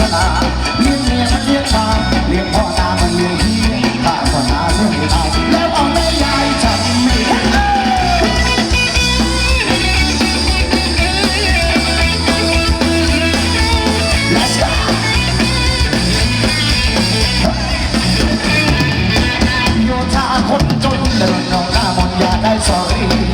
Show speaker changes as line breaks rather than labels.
ชนาเลี้ยงเมียมันเลี้ยงมาเลี้ยงพ่อตามันเลี้ยงพี่ตาก็หาเรื่องให้ตายแล้วเอาแม่ยายฉันไม่ได้โยธาคนจนเดินนองหน้ามองยาได้สอรี่